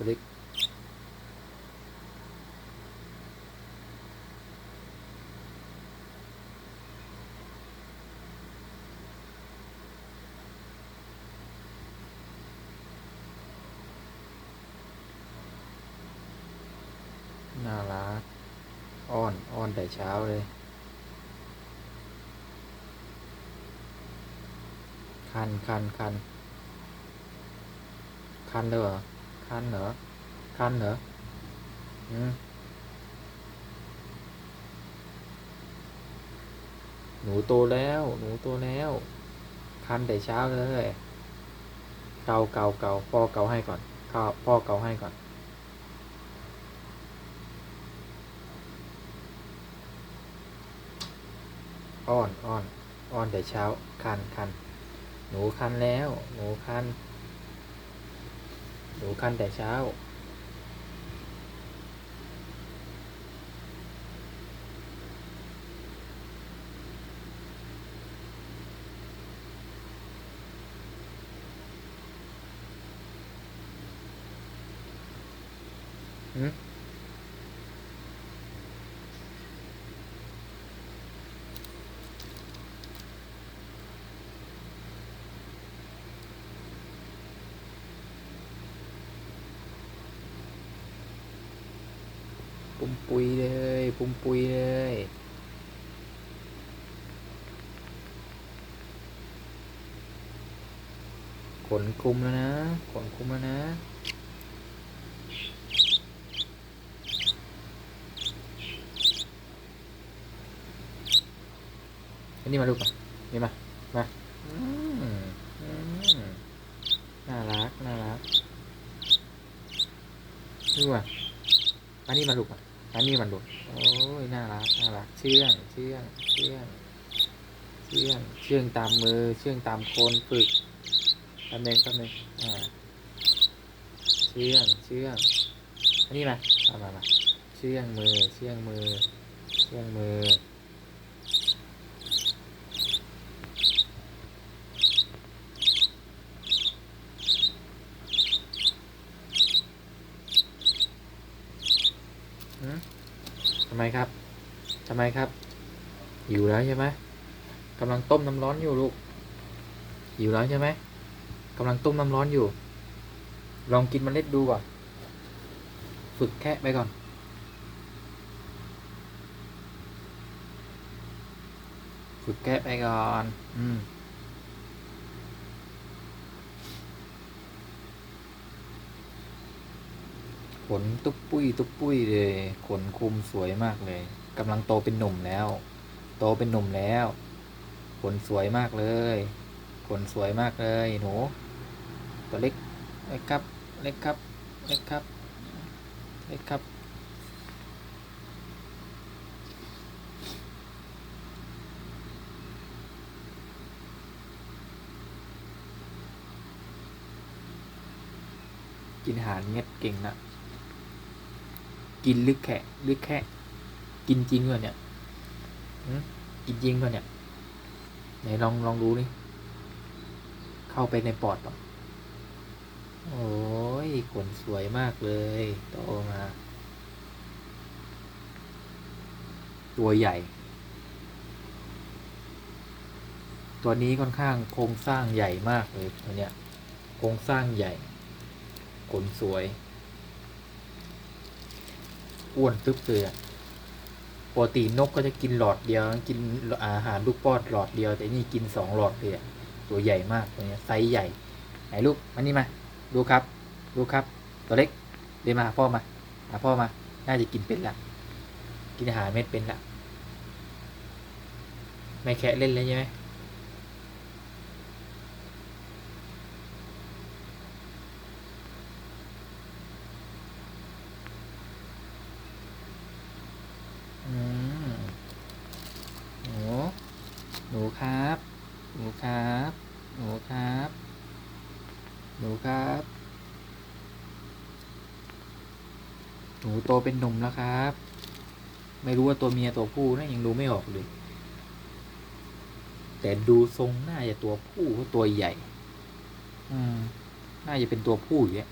ตัวเล็กน่ารัก อ้อน อ้อนแต่เช้าเลย คันคันคันคันเลยเหรอ คันเหรอ คันเหรอ อืมหนูโตแล้ว หนูโตแล้ว คันแต่เช้าเลย เกาเกาเกาพ่อเกาให้ก่อนข้าพ่อเกาให้ก่อน อ้อนอ้อนอ้อนแต่เช้า คันคันหนูคันแล้ว หนูคัน หนูคันแต่เช้า หืม ปุ้มปุยเลย ปุ้มปุยเลย ขนคลุมแล้วนะ ขนคลุมแล้วนะอันนี้มาลูกมานี่มา มาน่ารัก น่ารักนี่มาอันนี้มาลูกมา อันนี้มันลูดโอ้ย น่ารัก น่ารัก เชื่อง เชื่อง เชื่อง เชื่อง เชื่องตามมือ เชื่องตามคนฝึกตำแหน่งตำแหน่งอ่า เชื่อง เชื่อง อันนี้มามามาเชื่องมือ เชื่องมือ เชื่องมือ หืมทำไม ครับทำไมครับหิวแล้วใช่ไหมกำลังต้มน้ำร้อนอยู่ลูกหิวแล้วใช่ไหมกำลังต้มน้ำร้อนอยู่ ลองกินเมล็ดดูก่อน ฝึกแค่ไปก่อน ฝึกแกะไปก่อน อืม ขนตุ๊บปุ้ยตุ๊บปุ้ยเลยขนคุมสวยมากเลยกำลังโตเป็นหนุ่มแล้ว โตเป็นหนุ่มแล้วขนสวยมากเลยขนสวยมากเลยหนูตัวเล็กเล็กครับเล็กครับเล็กครับเล็กครับกินอาหารเม็ดเก่งนะ กินลึกแค่ลึกแค่ กินจริงวะเนี่ยกินจริงวะเนี่ยไหนลองลองดูนี่เข้าไปในปอดป่ะโอ้ยขนสวยมากเลยโตมา ตัวใหญ่ ตัวนี้ค่อนข้างโครงสร้างใหญ่มากเลยตัวเนี้ยโครงสร้างใหญ่ ขนสวย อ้วนตึ๊บเลยอะปกตินกก็จะกินหลอดเดียว กินอาหารลูกป้อนหลอดเดียว แต่นี่กินสองหลอดเลยอะตัวใหญ่มากตัวเนี้ยไซส์ใหญ่ ไหนลูกมานี่มา ดูครับ ดูครับ ตัวเล็กเดินมาหาพ่อมา หาพ่อมา น่าจะกินเป็นละ กินอาหารเม็ดเป็นละ ไม่แคะเล่นเลยใช่ไหม ครับ หนูครับ หนูครับ หนูครับ หนูโตเป็นหนุ่มแล้วครับ ไม่รู้ว่าตัวเมียตัวผู้นะยังดูไม่ออกเลย แต่ดูทรงน่าจะตัวผู้เพราะตัวใหญ่ อืม น่าจะเป็นตัวผู้อยู่แนี่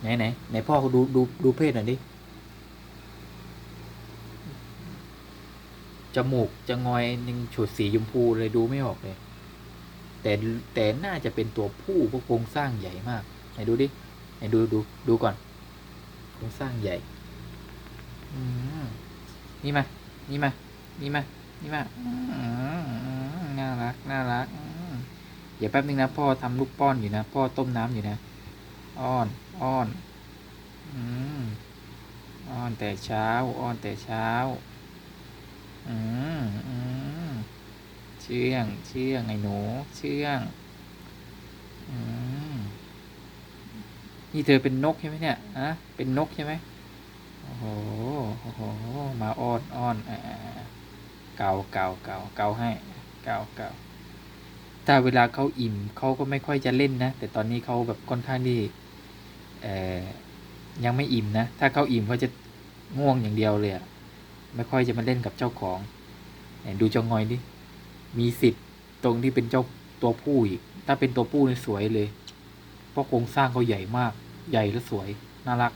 ไหนไหนไหนพ่อเดูดูดูเพศหน่อยดิ จมูกจะงอยยังฉูดสีชมพูเลยดูไม่ออกเลย แต่แต่น่าจะเป็นตัวผู้เพราะโครงสร้างใหญ่มากไหนดูดิไหนดูดูดูก่อนโครงสร้างใหญ่นี่มา นี่มา นี่มา นี่มาน่ารัก น่ารักอืมเดี๋ยวแป๊บนึงนะพ่อทำลูกป้อนอยู่นะ พ่อต้มน้ำอยู่นะ อ้อน อ้อน อืม อ้อนแต่เช้า อ้อนแต่เช้า อืมอืมเชื่อง เชื่องไอ้หนู เชื่องอืมนี่เธอเป็นนกใช่ไหมเนี่ยอะเป็นนกใช่ไหมโอ้โห โอ้โห มาอ้อนอ้อนอ่าเกาเกาเกาเกาให้เกาเกาถ้าเวลาเขาอิ่มเขาก็ไม่ค่อยจะเล่นนะ แต่ตอนนี้เขาแบบค่อนข้างที่เอ่อยังไม่อิ่มนะ ถ้าเขาอิ่มเขาจะง่วงอย่างเดียวเลยอะ ไม่ค่อยจะมาเล่นกับเจ้าของดูจ้างอยดิมีสิทธิ์ตรงที่เป็นเจ้าตัวผู้อีก ถ้าเป็นตัวผู้นี่สวยเลย เพราะโครงสร้างเขาใหญ่มาก ใหญ่และสวย น่ารัก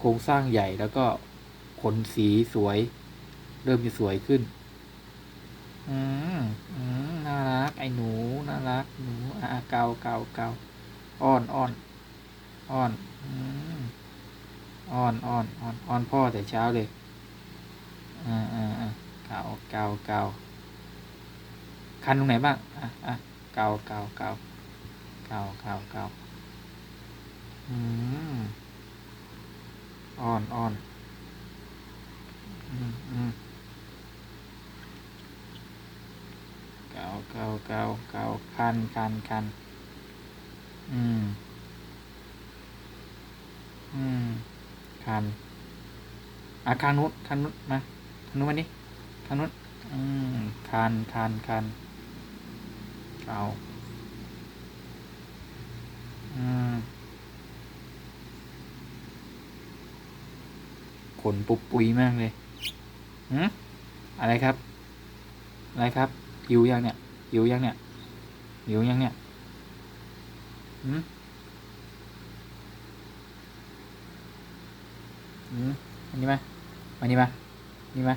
โครงสร้างใหญ่แล้วก็ขนสีสวย เริ่มจะสวยขึ้น อืมอืมน่ารัก ไอ้หนู น่ารัก หนู อะเกาเกาเกาอ้อนอ้อนอ้อน อืม อ้อนอ้อนอ้อนอ้อนพ่อแต่เช้าเลยอ่าอ่าอ่าเกาเกาเกาคันตรงไหนบ้างอะอะเกาเกาเกาเกาเกาเกาอืมอ้อนอ้อนอืมอืมเกาเกาเกาเกาคันคันคันอืมอืม คันอะคันนุดคันนุดมาคันนุดมานี่คันนุดอืมคันคันคันเกาอืมขนปุบปุยมากเลยหืมอะไรครับ อะไรครับหิวยังเนี่ยหิวยังเนี่ยหิวยังเนี่ยหืม หืมอันนี้มามานี่มานี่มา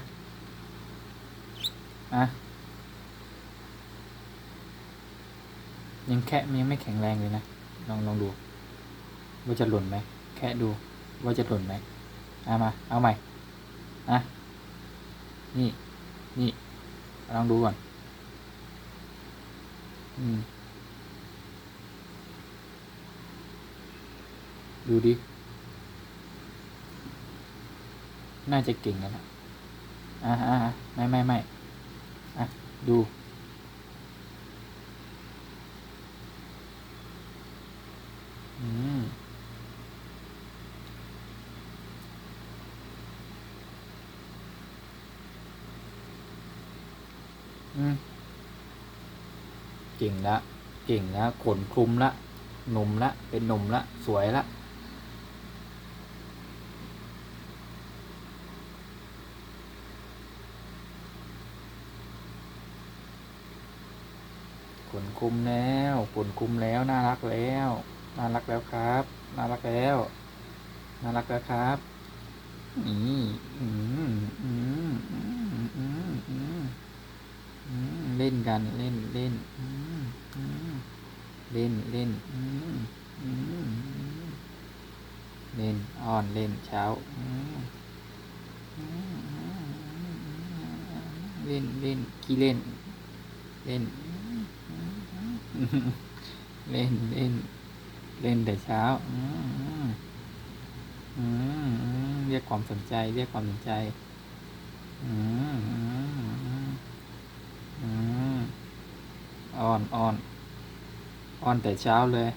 อะยังแค่ยังไม่แข็งแรงเลยนะ ลองลองดู ว่าจะหล่นไหม แค่ดู ว่าจะหล่นไหมเอามา เอาใหม่ อะ นี่ นี่ ลองดูก่อน อืม ดูดิ น่าจะเก่งแล้วนะอะอะอ่ไม่ไม่ไม่อะ ดู อืม อืม เก่งละ เก่งละ ขนคลุมละ หนุ่มละ เป็นหนุ่มละ สวยละ ขนคุมแล้วขนคุมแล้วน่ารักแล้ว น่ารักแล้วครับ น่ารักแล้ว น่ารักแล้วครับนี่อืมอืมอืมอืมอืมอืมเล่นกันเล่นเล่นอืมอืมเล่นเล่นอืมอืมเล่นอ้อนเล่นเช้าอืมอืมอืมเล่นเล่นขี้เล่น เล่น เล่นเล่น เล่นแต่เช้า อืมอืมเรียกความสนใจ เรียกความสนใจ อืมอืมอ่อนอ่อนอ่อนแต่เช้าเลย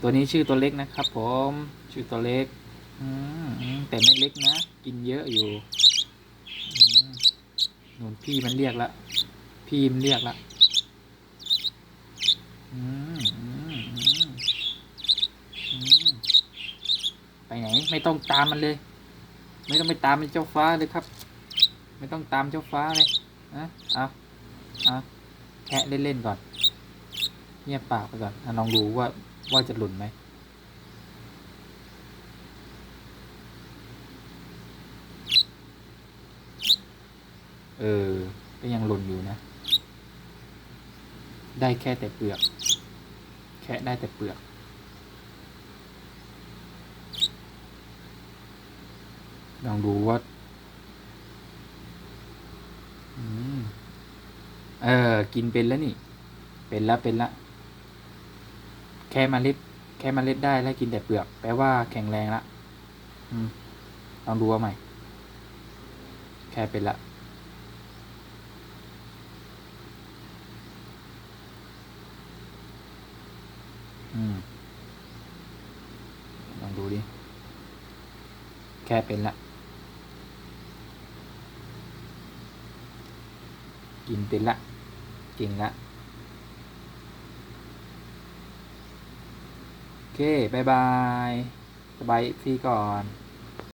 ตัวนี้ชื่อตัวเล็กนะครับผม ชื่อตัวเล็ก อืมแต่ไม่เล็กนะ กินเยอะอยู่นู่นพี่มันเรียกละ พี่มันเรียกละ ไปไหน ไม่ต้องตามมันเลย ไม่ต้องไปตามเจ้าฟ้าเลยครับ ไม่ต้องตามเจ้าฟ้าเลยนะเอาเอาแคะเล่นๆก่อน เงียบปากไปก่อนอลองดูว่าว่าจะหลุนไหมเออ ก็ยังหล่นอยู่นะ ได้แค่แต่เปลือก แค่ได้แต่เปลือก ลองดูว่าอเออ กินเป็นแล้วนี่ เป็นแล้วเป็นละ แค่มาเล็ด แค่มาเล็ดได้แล้วกินแต่เปลือก แปลว่าแข็งแรงละอืมลองดูว่าใหม่ แค่เป็นละ ลองดูดิ แค่เป็นละ กินเป็นละ เก่งละ โอเคบายบาย สบายพีก่อน